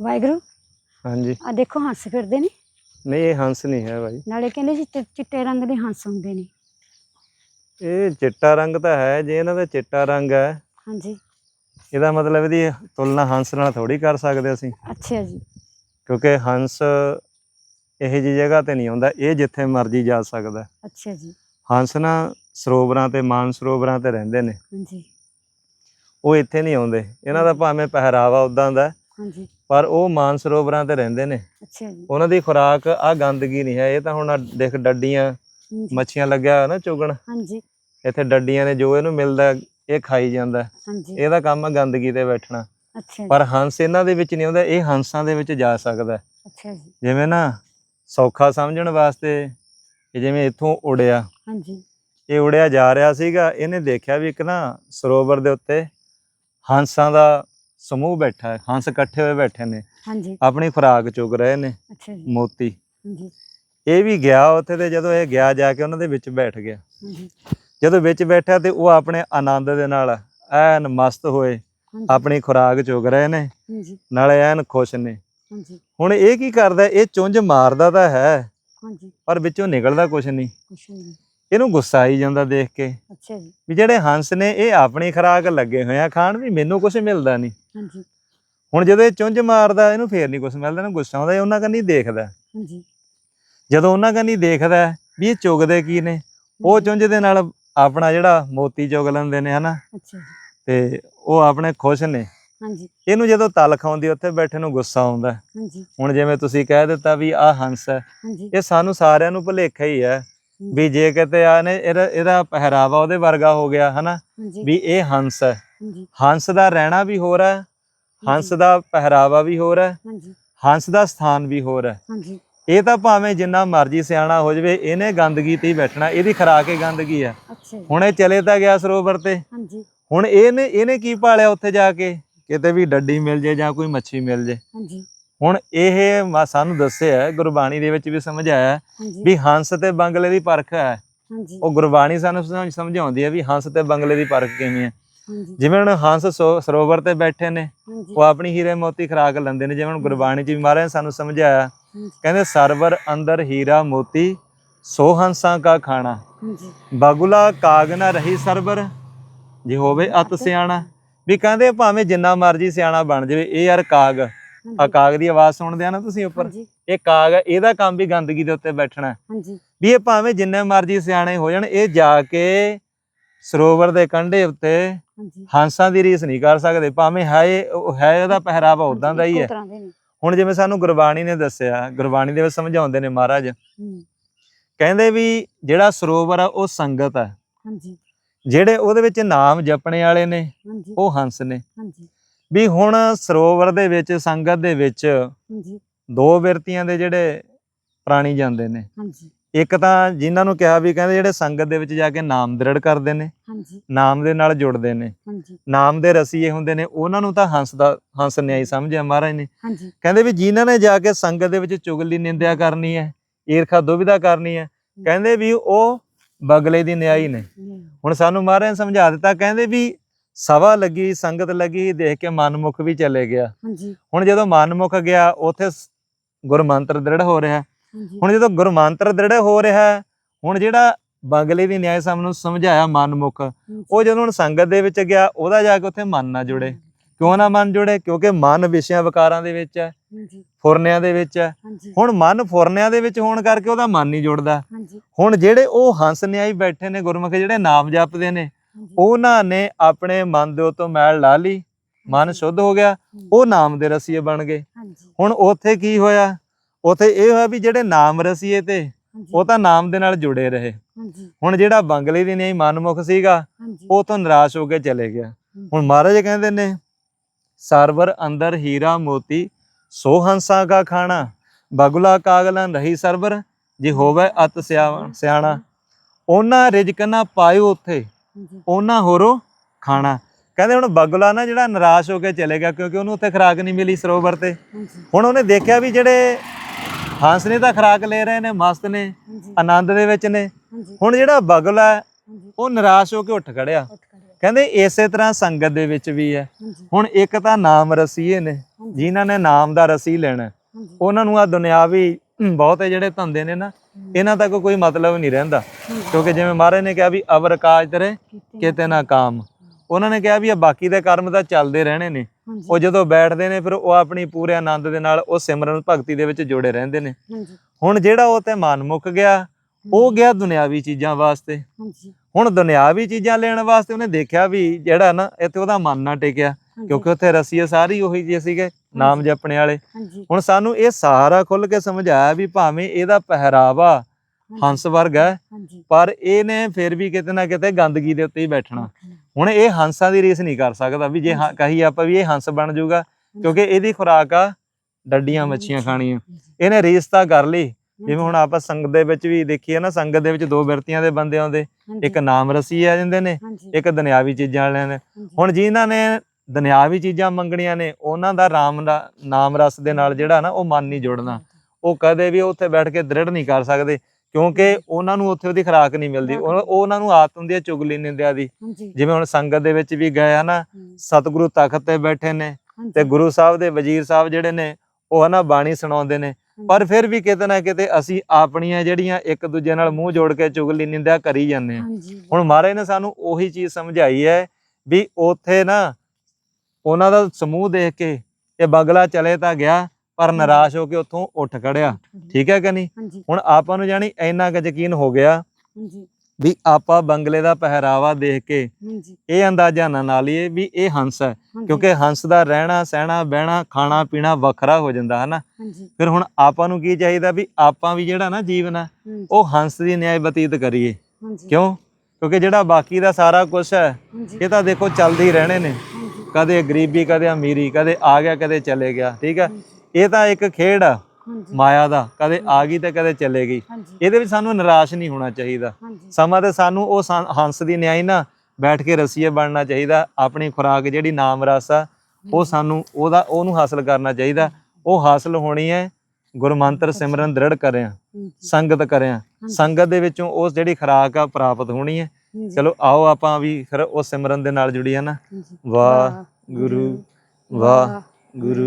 ਵਾਹਿਗੁਰੂ। ਹਾਂਜੀ। ਆ ਦੇਖੋ ਹੰਸ ਫਿਰਦੇ ਨੇ। ਨਹੀਂ ਇਹ ਹੰਸ ਨਹੀਂ ਹੈ ਭਾਈ ਨਾਲੇ ਕਹਿੰਦੇ ਸੀ ਚਿ- ਚਿੱਟੇ ਰੰਗ ਦੇ ਹੰਸ ਹੁੰਦੇ ਨੇ। ਇਹ ਚਿੱਟਾ ਰੰਗ ਤਾਂ ਹੈ ਜੇ ਇਹਨਾਂ ਦਾ ਚਿੱਟਾ ਰੰਗ ਹੈ। ਹਾਂਜੀ। ਇਹਦਾ ਮਤਲਬ ਇਹਦੀ ਤੁਲਨਾ ਹੰਸ ਨਾਲ ਥੋੜੀ ਕਰ ਸਕਦੇ ਅਸੀਂ। ਅੱਛਾ ਜੀ। ਕਿਉਂਕਿ ਹੰਸ ਇਹੋ ਜੀ ਜਗ੍ਹਾ ਤੇ ਨਹੀਂ ਆਉਂਦਾ ਇਹ ਜਿੱਥੇ ਮਰਜ਼ੀ ਜਾ ਸਕਦਾ। ਅੱਛਾ ਜੀ। ਹੰਸ ਨਾ ਸਰੋਵਰਾਂ ਤੇ ਮਾਨ ਸਰੋਵਰਾਂ ਤੇ ਰਹਿੰਦੇ ਨੇ। ਹਾਂਜੀ। ਉਹ ਇੱਥੇ ਨਹੀਂ ਆਉਂਦੇ। ਇਹਨਾਂ ਦਾ ਭਾਵੇਂ ਪਹਿਰਾਵਾ ਉਦਾਂ ਦਾ ਹੈ, ਹਾਂਜੀ। ਪਰ ਉਹ ਮਾਨ ਸਰੋਵਰਾਂ ਤੇ ਰਹਿੰਦੇ ਨੇ। ਅੱਛਾ ਜੀ। ਉਹਨਾਂ ਦੀ ਖੁਰਾਕ ਆ ਗੰਦਗੀ ਨਹੀਂ ਹੈ ਇਹ ਤਾਂ ਹੁਣ ਆਹ ਦੇਖ ਡੱਡੀਆਂ ਹਾਂਜੀ, ਮੱਛੀਆਂ ਲੱਗਿਆ ਹੋਇਆ ਨਾ ਚੁਗਣ। ਹਾਂਜੀ। ਇੱਥੇ ਡੱਡੀਆਂ ਨੇ ਜੋ ਇਹਨੂੰ ਮਿਲਦਾ ਇਹ ਖਾਈ ਜਾਂਦਾ। ਹਾਂਜੀ। ਇਹਦਾ ਕੰਮ ਆ ਗੰਦਗੀ ਤੇ ਬੈਠਣਾ। ਅੱਛਾ ਜੀ। ਪਰ ਹੰਸ ਇਹਨਾਂ ਦੇ ਵਿੱਚ ਨਹੀਂ ਆਉਂਦਾ ਇਹ ਹੰਸਾਂ ਦੇ ਵਿੱਚ ਜਾ ਸਕਦਾ। ਹੈ। ਅੱਛਾ ਜੀ। ਜਿਵੇਂ ਨਾ ਸੌਖਾ ਸਮਝਣ ਵਾਸਤੇ ਇਹ ਜਿਵੇਂ ਇੱਥੋਂ ਉੜਿਆ। ਹਾਂਜੀ। ਇਹ ਉੜਿਆ ਜਾ ਰਿਹਾ ਸੀਗਾ ਇਹਨੇ ਦੇਖਿਆ ਵੀ ਇੱਕ ਨਾ ਸਰੋਵਰ ਦੇ ਉੱਤੇ ਹੰਸਾਂ ਦਾ ਸਮੂਹ ਬੈਠਾ ਹੈ ਹੰਸ ਇਕੱਠੇ ਹੋਏ ਬੈਠੇ ਨੇ। ਹਾਂਜੀ। ਆਪਣੀ ਖੁਰਾਕ ਚੁਗ ਰਹੇ ਨੇ ਅੱਛਾ ਜੀ। ਮੋਤੀ। ਹਾਂਜੀ। ਇਹ ਵੀ ਗਿਆ ਉੱਥੇ ਤੇ ਜਦੋਂ ਇਹ ਗਿਆ ਜਾ ਕੇ ਉਹਨਾਂ ਦੇ ਵਿੱਚ ਬੈਠ ਗਿਆ। ਜਦੋਂ ਵਿੱਚ ਬੈਠਾ ਤੇ ਉਹ ਆਪਣੇ ਆਨੰਦ ਦੇ ਨਾਲ ਐਨ ਮਸਤ ਹੋਏ ਆਪਣੀ ਖੁਰਾਕ ਚੁਗ ਰਹੇ ਨੇ ਨਾਲੇ ਐਨ ਖੁਸ਼ ਨੇ। ਹਾਂਜੀ। ਹੁਣ ਇਹ ਕੀ ਕਰਦਾ ਇਹ ਚੁੰਝ ਮਾਰਦਾ ਤਾਂ ਹੈ ਹਾਂਜੀ। ਪਰ ਵਿੱਚੋਂ ਨਿਕਲਦਾ ਕੁਝ ਕੁਛ ਨਹੀਂ। ਇਹਨੂੰ ਗੁੱਸਾ ਆਈ ਜਾਂਦਾ ਦੇਖ ਕੇ। ਅੱਛਾ ਜੀ। ਵੀ ਜਿਹੜੇ ਹੰਸ ਨੇ ਇਹ ਆਪਣੀ ਖੁਰਾਕ ਲੱਗੇ ਹੋਏ ਆ ਖਾਣ ਵੀ ਮੈਨੂੰ ਕੁਝ ਮਿਲਦਾ ਨਹੀਂ। ਹਾਂਜੀ। ਹੁਣ ਜਦੋਂ ਇਹ ਚੁੰਝ ਮਾਰਦਾ ਇਹਨੂੰ ਫੇਰ ਨਹੀਂ ਕੁਝ ਮਿਲਦਾ ਇਹਨੂੰ ਗੁੱਸਾ ਆਉਂਦਾ ਇਹ ਉਹਨਾਂ ਕੰਨੀ ਦੇਖਦਾ। ਹਾਂਜੀ। ਜਦੋਂ ਉਹਨਾਂ ਕੰਨੀ ਦੇਖਦਾ ਵੀ ਇਹ ਚੁਗਦੇ ਕੀ ਨੇ ਉਹ ਚੁੰਝ ਦੇ ਨਾਲ ਆਪਣਾ ਜਿਹੜਾ ਮੋਤੀ ਚੁਗ ਲੈਂਦੇ ਨੇ ਹਨਾ? ਅੱਛਾ ਤੇ ਉਹ ਆਪਣੇ ਖੁਸ਼ ਨੇ। ਹਾਂਜੀ। ਇਹਨੂੰ ਜਦੋਂ ਤਲਖ ਆਉਂਦੀ ਉੱਥੇ ਬੈਠੇ ਨੂੰ ਗੁੱਸਾ ਆਉਂਦਾ। ਹਾਂਜੀ। ਹੁਣ ਜਿਵੇਂ ਤੁਸੀਂ ਕਹਿ ਦਿੱਤਾ ਵੀ ਆਹ ਹੰਸ ਹੈ ਇਹ ਸਾਨੂੰ ਸਾਰਿਆਂ ਨੂੰ ਭੁਲੇਖਾ ਹੀ ਹੈ। ਵੀ ਜੇ ਕਿਤੇ ਆ ਨੇ ਇਹਦਾ ਇਹਦਾ ਪਹਿਰਾਵਾ ਉਹਦੇ ਵਰਗਾ ਹੋ ਗਿਆ ਹਨਾ? ਵੀ ਇਹ ਹੰਸ ਹੈ। ਹੰਸ ਦਾ ਰਹਿਣਾ ਵੀ ਹੋਰ ਹੈ ਹੰਸ ਦਾ ਪਹਿਰਾਵਾ ਵੀ ਹੋਰ ਹੈ ਹੰਸ ਦਾ ਸਥਾਨ ਵੀ ਹੋਰ ਹੈ। ਇਹ ਤਾਂ ਭਾਵੇਂ ਜਿੰਨਾ ਮਰਜ਼ੀ ਸਿਆਣਾ ਹੋ ਜਾਵੇ ਇਹਨੇ ਗੰਦਗੀ ਤੇ ਹੀ ਬੈਠਣਾ ਇਹਦੀ ਖਰਾਕ ਹੀ ਗੰਦਗੀ ਆ ਜੀ। ਹੁਣ ਇਹ ਚਲੇ ਤਾਂ ਗਿਆ ਸਰੋਵਰ ਤੇ। ਹੁਣ ਇਹਨੇ ਇਹਨੇ ਕੀ ਭਾਲਿਆ ਉੱਥੇ ਜਾ ਕੇ? ਕਿਤੇ ਵੀ ਡੱਡੀ ਮਿਲ ਜੇ ਜਾਂ ਕੋਈ ਮੱਛੀ ਮਿਲ ਜੇ। ਹੁਣ ਇਹ ਸਾਨੂੰ ਦੱਸਿਆ ਗੁਰਬਾਣੀ ਦੇ ਵਿੱਚ ਵੀ ਸਮਝਾਇਆ ਵੀ ਹੰਸ ਤੇ ਬੰਗਲੇ ਦੀ ਪਰਖ ਹੈ। ਹਾਂਜੀ। ਉਹ ਗੁਰਬਾਣੀ ਸਾਨੂੰ ਸਮਝ- ਸਮਝਾਉਂਦੀ ਹੈ ਵੀ ਹੰਸ ਤੇ ਬੰਗਲੇ ਦੀ ਪਰਖ ਕਿਵੇਂ ਹੈ। ਜਿਵੇਂ ਹੁਣ ਹੰਸ ਸਰੋਵਰ ਤੇ ਬੈਠੇ ਨੇ ਉਹ ਆਪਣੀ ਹੀਰੇ ਮੋਤੀ ਖਰਾਕ ਲੈਂਦੇ ਨੇ। ਜਿਵੇਂ ਹੁਣ ਗੁਰਬਾਣੀ ਚ ਵੀ ਮਹਾਰਾਜ ਸਾਨੂੰ ਸਮਝਾਇਆ ਕਹਿੰਦੇ ਸਰਵਰ ਅੰਦਰ ਹੀਰਾ ਮੋਤੀ ਸੋ ਹੰਸਾਂ ਕਾ ਖਾਣਾ। ਬਗੁਲਾ ਕਾਗ ਨਾ ਰਹੀ ਸਰਵਰ ਜੇ ਹੋਵੇ ਅਤ ਸਿਆਣਾ। ਵੀ ਕਹਿੰਦੇ ਭਾਵੇਂ ਜਿੰਨਾ ਮਰਜ਼ੀ ਸਿਆਣਾ ਬਣ ਜਾਵੇ ਇਹ ਯਾਰ ਕਾਗ। ਆ ਕਾਗ ਦੀ ਆਵਾਜ਼ ਸੁਣਦੇ ਆ ਨਾ ਤੁਸੀਂ ਉੱਪਰ? ਹਾਂਜੀ। ਇਹ ਕਾਗ ਹੈ, ਇਹਦਾ ਕੰਮ ਵੀ ਗੰਦਗੀ ਦੇ ਉੱਤੇ ਬੈਠਣਾ। ਹੈ। ਹਾਂਜੀ। ਵੀ ਇਹ ਭਾਵੇਂ ਜਿੰਨੇ ਮਰਜ਼ੀ ਸਿਆਣੇ ਹੋ ਜਾਣ ਇਹ ਜਾ ਕੇ ਸਰੋਵਰ ਦੇ ਕੰਢੇ ਉੱਤੇ ਹਾਂਜੀ। ਹੰਸਾਂ ਦੀ ਰੀਸ ਨਹੀਂ ਕਰ ਸਕਦੇ। ਭਾਵੇਂ ਹੈ ਇਹ- ਉਹ ਹੈ ਉਹਦਾ ਪਹਿਰਾਵਾ ਉਦਾਂ ਦਾ ਹੀ ਹੈ। ਹੁਣ ਜਿਵੇਂ ਸਾਨੂੰ ਗੁਰਬਾਣੀ ਨੇ ਦੱਸਿਆ ਗੁਰਬਾਣੀ ਦੇ ਵਿੱਚ ਸਮਝਾਉਂਦੇ ਨੇ ਮਹਾਰਾਜ। ਕਹਿੰਦੇ ਵੀ ਜਿਹੜਾ ਸਰੋਵਰ ਆ ਉਹ ਸੰਗਤ ਹੈ ਹਾਂਜੀ। ਜਿਹੜੇ ਉਹਦੇ ਵਿੱਚ ਨਾਮ ਜਪਣੇ ਵਾਲੇ ਨੇ ਹਾਂਜੀ। ਉਹ ਹੰਸ ਨੇ। ਹਾਂਜੀ। ਵੀ ਹੁਣ ਸਰੋਵਰ ਦੇ ਵਿੱਚ ਸੰਗਤ ਦੇ ਵਿੱਚ ਹਾਂਜੀ। ਦੋ ਬਿਰਤੀਆਂ ਦੇ ਜਿਹੜੇ ਪ੍ਰਾਣੀ ਜਾਂਦੇ ਨੇ। ਹਾਂਜੀ। ਇੱਕ ਤਾਂ ਜਿਨ੍ਹਾਂ ਨੂੰ ਕਿਹਾ ਵੀ ਕਹਿੰਦੇ ਜਿਹੜੇ ਸੰਗਤ ਦੇ ਵਿੱਚ ਜਾ ਕੇ ਨਾਮ ਦ੍ਰਿੜ ਕਰਦੇ ਨੇ ਹਾਂਜੀ। ਨਾਮ ਦੇ ਨਾਲ ਜੁੜਦੇ ਨੇ। ਹਾਂਜੀ। ਨਾਮ ਦੇ ਰਸੀਏ ਹੁੰਦੇ ਨੇ ਉਹਨਾਂ ਨੂੰ ਤਾਂ ਹੰਸ ਦਾ ਹੰਸ ਨਿਆਈ ਸਮਝਿਆ ਮਹਾਰਾਜ ਨੇ। ਹਾਂਜੀ। ਕਹਿੰਦੇ ਵੀ ਜਿਨ੍ਹਾਂ ਨੇ ਜਾ ਕੇ ਸੰਗਤ ਦੇ ਵਿੱਚ ਚੁਗਲੀ ਨਿੰਦਿਆ ਕਰਨੀ ਹੈ ਈਰਖਾ ਦੁਬਿਧਾ ਕਰਨੀ ਹੈ ਕਹਿੰਦੇ ਵੀ ਉਹ ਬਗਲੇ ਦੀ ਨਿਆਈ ਨੇ। ਹੁਣ ਸਾਨੂੰ ਮਹਾਰਾਜ ਸਮਝਾ ਦਿੱਤਾ ਕਹਿੰਦੇ ਵੀ ਸਭਾ ਲੱਗੀ ਸੰਗਤ ਲੱਗੀ ਦੇਖ ਕੇ ਮਨਮੁਖ ਵੀ ਚਲੇ ਗਿਆ। ਹਾਂਜੀ। ਹੁਣ ਜਦੋਂ ਮਨਮੁਖ ਗਿਆ ਉਥੇ ਗੁਰਮੰਤਰ ਦ੍ਰਿੜ ਹੋ ਰਿਹਾ। ਹੁਣ ਜਦੋਂ ਗੁਰਮੰਤਰ ਦ੍ਰਿੜ ਹੋ ਰਿਹਾ ਹੁਣ ਜਿਹੜਾ ਬਗਲੇ ਦੀ ਨਿਆਇ ਸਭ ਨੂੰ ਸਮਝਾਇਆ ਮਨਮੁਖ ਉਹ ਜਦੋਂ ਹੁਣ ਸੰਗਤ ਦੇ ਵਿੱਚ ਗਿਆ ਉਹਦਾ ਜਾ ਕੇ ਉੱਥੇ ਮਨ ਨਾ ਜੁੜੇ। ਕਿਉਂ ਨਾ ਮਨ ਜੁੜੇ? ਕਿਉਂਕਿ ਮਨ ਵਿਸ਼ਿਆਂ ਵਿਕਾਰਾਂ ਦੇ ਵਿੱਚ ਹੈ ਫੁਰਨਿਆਂ ਦੇ ਵਿੱਚ ਹੈ। ਹੁਣ ਮਨ ਫੁਰਨਿਆਂ ਦੇ ਵਿੱਚ ਹੋਣ ਕਰਕੇ ਉਹਦਾ ਮਨ ਨਹੀਂ ਜੁੜਦਾ। ਹੁਣ ਜਿਹੜੇ ਉਹ ਹੰਸ ਨਿਆਈ ਬੈਠੇ ਨੇ ਗੁਰਮੁਖ ਜਿਹੜੇ ਨਾਮ ਜਪਦੇ ਨੇ ਉਹਨਾਂ ਨੇ ਆਪਣੇ ਮਨ ਦੇ ਉਤੋਂ ਮੈਲ ਲਾ ਲਈ ਮਨ ਸ਼ੁੱਧ ਹੋ ਗਿਆ ਉਹ ਨਾਮ ਦੇ ਰਸੀਏ ਬਣ ਗਏ। ਹੁਣ ਉੱਥੇ ਕੀ ਹੋਇਆ? ਉੱਥੇ ਇਹ ਹੋਇਆ ਵੀ ਜਿਹੜੇ ਨਾਮ ਰਸੀਏ ਤੇ ਉਹ ਤਾਂ ਨਾਮ ਦੇ ਨਾਲ ਜੁੜੇ ਰਹੇ। ਹੁਣ ਜਿਹੜਾ ਬੰਗਲੇ ਦੀ ਨਹੀਂ ਮਨਮੁਖ ਸੀਗਾ ਉਹ ਤੋਂ ਨਿਰਾਸ਼ ਹੋ ਕੇ ਚਲੇ ਗਿਆ। ਹੁਣ ਮਹਾਰਾਜ ਕਹਿੰਦੇ ਨੇ ਸਰਵਰ ਅੰਦਰ ਹੀਰਾ ਮੋਤੀ ਸੋ ਹੰਸਾਂ ਕਾ ਖਾਣਾ ਬਗੁਲਾ ਕਾਗਲਾਂ ਰਹੀ ਸਰਵਰ ਜੇ ਹੋਵੇ ਅਤ ਸਿਆਣਾ। ਉਹਨਾਂ ਰਿਜਕ ਨਾ ਪਾਇਓ ਉੱਥੇ। ਉਹਨਾਂ ਹੋਰੋ ਖਾਣਾ। ਕਹਿੰਦੇ ਹੁਣ ਬਗੁਲਾ ਨਾ ਜਿਹੜਾ ਨਿਰਾਸ਼ ਹੋ ਕੇ ਚਲੇ ਗਿਆ ਕਿਉਂਕਿ ਉਹਨੂੰ ਉੱਥੇ ਖੁਰਾਕ ਨਹੀਂ ਮਿਲੀ ਸਰੋਵਰ ਤੇ। ਹੁਣ ਉਹਨੇ ਦੇਖਿਆ ਵੀ ਜਿਹੜੇ ਹੰਸ ਨੇ ਤਾਂ ਖੁਰਾਕ ਲੈ ਰਹੇ ਨੇ ਮਸਤ ਨੇ ਆਨੰਦ ਦੇ ਵਿੱਚ ਨੇ। ਹੁਣ ਜਿਹੜਾ ਬਗਲਾ ਉਹ ਨਿਰਾਸ਼ ਹੋ ਕੇ ਉੱਠ ਖੜਿਆ। ਕਹਿੰਦੇ ਇਸੇ ਤਰ੍ਹਾਂ ਸੰਗਤ ਦੇ ਵਿੱਚ ਵੀ ਹੈ। ਹੁਣ ਇੱਕ ਤਾਂ ਨਾਮ ਰਸੀਏ ਨੇ ਜਿਨ੍ਹਾਂ ਨੇ ਨਾਮ ਦਾ ਰਸੀ ਲੈਣਾ। ਉਹਨਾਂ ਨੂੰ ਆ ਦੁਨਿਆਵੀ ਬਹੁਤੇ ਜਿਹੜੇ ਧੰਦੇ ਨੇ ਨਾ ਇਹਨਾਂ ਤੱਕ ਕੋਈ ਮਤਲਬ ਨਹੀਂ ਰਹਿੰਦਾ। ਕਿਉਂਕਿ ਜਿਵੇਂ ਮਹਾਰਾਜ ਨੇ ਕਿਹਾ ਵੀ ਅਵਰ ਕਾਜ ਤੇਰੇ ਕੀਤੇ ਨਾ ਕਾਮ। ਉਹਨਾਂ ਨੇ ਕਿਹਾ ਵੀ ਇਹ ਬਾਕੀ ਦੇ ਕਰਮ ਤਾਂ ਚੱਲਦੇ ਰਹਿਣੇ ਨੇ। ਉਹ ਜਦੋਂ ਬੈਠਦੇ ਨੇ ਫਿਰ ਉਹ ਆਪਣੀ ਪੂਰੇ ਆਨੰਦ ਦੇ ਨਾਲ ਉਹ ਸਿਮਰਨ ਭਗਤੀ ਦੇ ਵਿੱਚ ਜੁੜੇ ਰਹਿੰਦੇ ਨੇ। ਹੁਣ ਜਿਹੜਾ ਉਹ ਤੇ ਮਨ ਮੁੱਕ ਗਿਆ ਉਹ ਗਿਆ ਦੁਨਿਆਵੀ ਚੀਜ਼ਾਂ ਵਾਸਤੇ। ਹੁਣ ਦੁਨਿਆਵੀ ਚੀਜ਼ਾਂ ਲੈਣ ਵਾਸਤੇ ਉਹਨੇ ਦੇਖਿਆ ਵੀ ਜਿਹੜਾ ਨਾ ਇੱਥੇ ਉਹਦਾ ਮਨ ਨਾ ਟਿਕਿਆ। ਕਿਉਂਕਿ ਉੱਥੇ ਰਸੀਏ ਸਾਰੀ ਉਹੀ ਜਿਹੇ ਸੀਗੇ ਨਾਮ ਜਪਣੇ ਵਾਲੇ। ਹੁਣ ਸਾਨੂੰ ਇਹ ਸਾਰਾ ਖੁੱਲ ਕੇ ਸਮਝਾਇਆ ਵੀ ਭਾਵੇਂ ਇਹਦਾ ਪਹਿਰਾਵਾ ਹੰਸ ਵਰਗਾ ਹੈ ਪਰ ਇਹਨੇ ਫਿਰ ਵੀ ਕਿਤੇ ਨਾ ਕਿਤੇ ਗੰਦਗੀ ਦੇ ਉੱਤੇ ਹੀ ਬੈਠਣਾ। ਹੁਣ ਇਹ ਹੰਸਾਂ ਦੀ ਰੀਸ ਨਹੀਂ ਕਰ ਸਕਦਾ ਵੀ ਜੇ ਕਹੀ ਆਪਾਂ ਵੀ ਇਹ ਹੰਸ ਬਣ ਜਾਊਗਾ ਕਿਉਂਕਿ ਇਹਦੀ ਖੁਰਾਕ ਆ ਡੱਡੀਆਂ ਮੱਛੀਆਂ ਖਾਣੀਆਂ। ਇਹਨੇ ਰੀਸ ਤਾਂ ਕਰ ਲਈ। ਜਿਵੇਂ ਹੁਣ ਆਪਾਂ ਸੰਗਤ ਦੇ ਵਿੱਚ ਵੀ ਦੇਖੀਏ ਨਾ ਸੰਗਤ ਦੇ ਵਿੱਚ ਦੋ ਬਿਰਤੀਆਂ ਦੇ ਬੰਦੇ ਆਉਂਦੇ। ਇੱਕ ਨਾਮ ਰਸੀ ਆ ਜਾਂਦੇ ਨੇ ਇੱਕ ਦੁਨਿਆਵੀ ਚੀਜ਼ਾਂ ਵਾਲਿਆਂ ਨੇ। ਹੁਣ ਜਿਨ੍ਹਾਂ ਨੇ ਦੁਨਿਆਵੀ ਚੀਜ਼ਾਂ ਮੰਗਣੀਆਂ ਨੇ ਉਹਨਾਂ ਦਾ ਰਾਮ ਦਾ ਨਾਮ ਰਸ ਦੇ ਨਾਲ ਜਿਹੜਾ ਨਾ ਉਹ ਮਨ ਨਹੀਂ ਜੁੜਨਾ। ਉਹ ਕਦੇ ਵੀ ਉੱਥੇ ਬੈਠ ਕੇ ਦ੍ਰਿੜ ਨਹੀਂ ਕਰ ਸਕਦੇ ਕਿਉਂਕਿ ਉਹਨਾਂ ਨੂੰ ਉੱਥੇ ਉਹਦੀ ਖੁਰਾਕ ਨਹੀਂ ਮਿਲਦੀ। ਉਹ ਉਹ ਉਹਨਾਂ ਨੂੰ ਆਦਤ ਹੁੰਦੀ ਹੈ ਚੁਗਲੀ ਨਿੰਦਿਆ ਦੀ। ਹਾਂਜੀ। ਜਿਵੇਂ ਹੁਣ ਸੰਗਤ ਦੇ ਵਿੱਚ ਵੀ ਗਏ ਹਨਾ ਹਮ, ਸਤਿਗੁਰੂ ਤਖਤ ਤੇ ਬੈਠੇ ਨੇ ਤੇ ਗੁਰੂ ਸਾਹਿਬ ਦੇ ਵਜ਼ੀਰ ਸਾਹਿਬ ਜਿਹੜੇ ਨੇ ਉਹ ਹਨਾ ਬਾਣੀ ਸੁਣਾਉਂਦੇ ਨੇ। ਪਰ ਫਿਰ ਵੀ ਕਿਤੇ ਨਾ ਕਿਤੇ ਅਸੀਂ ਆਪਣੀਆਂ ਜਿਹੜੀਆਂ ਇੱਕ ਦੂਜੇ ਨਾਲ ਮੂੰਹ ਜੋੜ ਕੇ ਚੁਗਲੀ ਨਿੰਦਿਆ ਕਰੀ ਜਾਂਦੇ ਹਾਂ। ਹਾਂਜੀ। ਹੁਣ ਮਹਾਰਾਜ ਨੇ ਸਾਨੂੰ ਉਹੀ ਚੀਜ਼ ਸਮਝਾਈ ਹੈ ਵੀ ਉੱਥੇ ਨਾ ਉਹਨਾਂ ਦਾ ਸਮੂਹ ਦੇਖ ਕੇ ਇਹ ਬਗਲਾ ਚਲੇ ਤਾਂ ਗਿਆ ਪਰ ਨਿਰਾਸ਼ ਹੋ ਕੇ ਉੱਥੋਂ ਉੱਠ ਖੜਿਆ। ਠੀਕ ਹੈ ਕਿ ਨਹੀਂ? ਹੁਣ ਆਪਾਂ ਨੂੰ ਜਾਣੀ ਇੰਨਾ ਕੁ ਯਕੀਨ ਹੋ ਗਿਆ ਵੀ ਆਪਾਂ ਬੰਗਲੇ ਦਾ ਪਹਿਰਾਵਾ ਦੇਖ ਕੇ ਇਹ ਅੰਦਾਜ਼ਾ ਨਾ ਲਾ ਲਈਏ ਵੀ ਇਹ ਹੰਸ ਹੈ ਕਿਉਂਕਿ ਹੰਸ ਦਾ ਰਹਿਣਾ ਸਹਿਣਾ ਬਹਿਣਾ ਖਾਣਾ ਪੀਣਾ ਵੱਖਰਾ ਹੋ ਜਾਂਦਾ ਹੈ ਨਾ ਫਿਰ ਹੁਣ ਆਪਾਂ ਨੂੰ ਕੀ ਚਾਹੀਦਾ ਵੀ ਆਪਾਂ ਵੀ ਜਿਹੜਾ ਨਾ ਜੀਵਨ ਹੈ ਉਹ ਹੰਸ ਦੀ ਨਿਆਏ ਬਤੀਤ ਕਰੀਏ। ਕਿਉਂ? ਕਿਉਂਕਿ ਜਿਹੜਾ ਬਾਕੀ ਦਾ ਸਾਰਾ ਕੁਝ ਹੈ ਇਹ ਤਾਂ ਦੇਖੋ ਚੱਲਦੇ ਹੀ ਰਹਿਣੇ ਨੇ। ਕਦੇ ਗਰੀਬੀ ਕਦੇ ਅਮੀਰੀ ਕਦੇ ਆ ਗਿਆ ਕਦੇ ਚਲੇ ਗਿਆ ਠੀਕ ਹੈ? ਇਹ ਤਾਂ ਇੱਕ ਖੇਡ ਆ ਮਾਇਆ ਦਾ ਕਦੇ ਆ ਗਈ ਤੇ ਕਦੇ ਚਲੇ ਗਈ। ਇਹਦੇ ਵਿੱਚ ਸਾਨੂੰ ਨਿਰਾਸ਼ ਨਹੀਂ ਹੋਣਾ ਚਾਹੀਦਾ। ਸਮਾਂ ਤੇ ਸਾਨੂੰ ਉਹ ਹੰਸ ਦੀ ਨਿਆਈ ਨਾ ਬੈਠ ਕੇ ਰਸੀਏ ਬਣਨਾ ਚਾਹੀਦਾ ਆਪਣੀ ਖੁਰਾਕ ਜਿਹੜੀ ਨਾਮ ਰਸ ਆ ਉਹ ਸਾਨੂੰ ਉਹਦਾ ਉਹਨੂੰ ਹਾਸਲ ਕਰਨਾ ਚਾਹੀਦਾ। ਉਹ ਹਾਸਲ ਹੋਣੀ ਹੈ ਗੁਰਮੰਤਰ ਸਿਮਰਨ ਦ੍ਰਿੜ ਕਰਿਆ ਸੰਗਤ ਕਰਿਆ। ਸੰਗਤ ਦੇ ਵਿੱਚੋਂ ਉਸ ਜਿਹੜੀ ਖੁਰਾਕ ਆ ਪ੍ਰਾਪਤ ਹੋਣੀ ਹੈ। ਚਲੋ ਆਓ ਆਪਾਂ ਵੀ ਫਿਰ ਉਸ ਸਿਮਰਨ ਦੇ ਨਾਲ ਜੁੜੀਏ ਨਾ। ਵਾਹ ਗੁਰੂ ਵਾਹ ਗੁਰੂ।